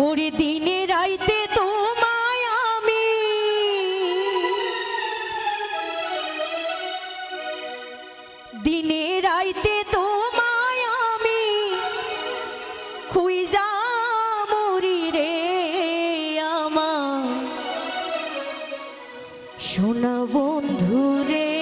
ওরে দিনে রাইতে তোমায় আমি। দিনে রাইতে তোমায় আমি। খুইজা মরি রে আমা শোনা বন্ধু রে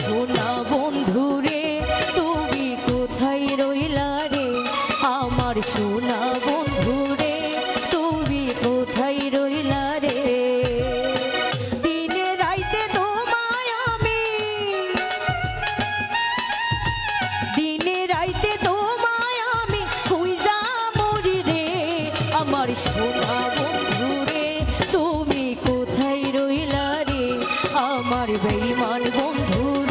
শোনাবো। বিমান বন্ধু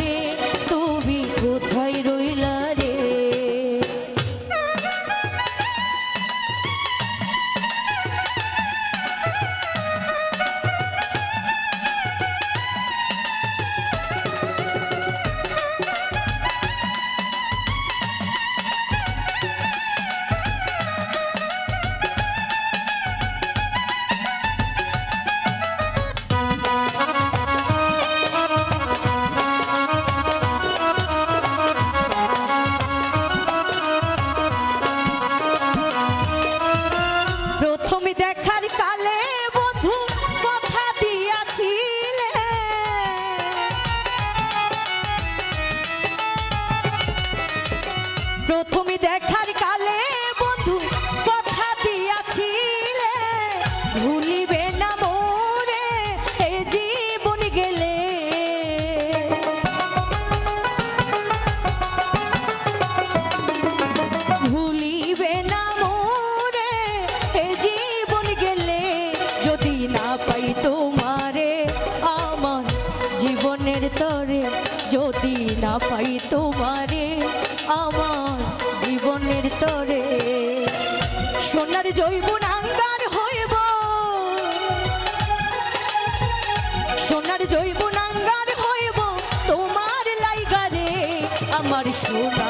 যদি না পাই তোমারে আমার জীবনের তরে, সোনার জৈব নাঙ্গার হইব। সোনার জৈব নাঙ্গার হইব তোমার লাইগারে, আমার সোনা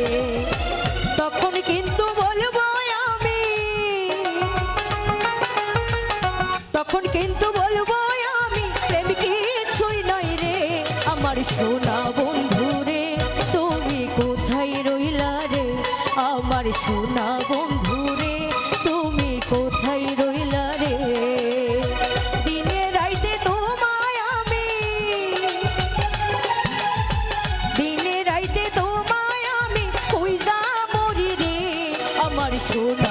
সোনা বন্ধু রে, তুমি কোথায় রইলা রে? আমার সোনা বন্ধু রে, তুমি কোথায় রইলা রে? দিনে রাইতে তোমায় আমি দিনে রাইতে তোমায় আমি কই যা মরি রে? আমার সোনা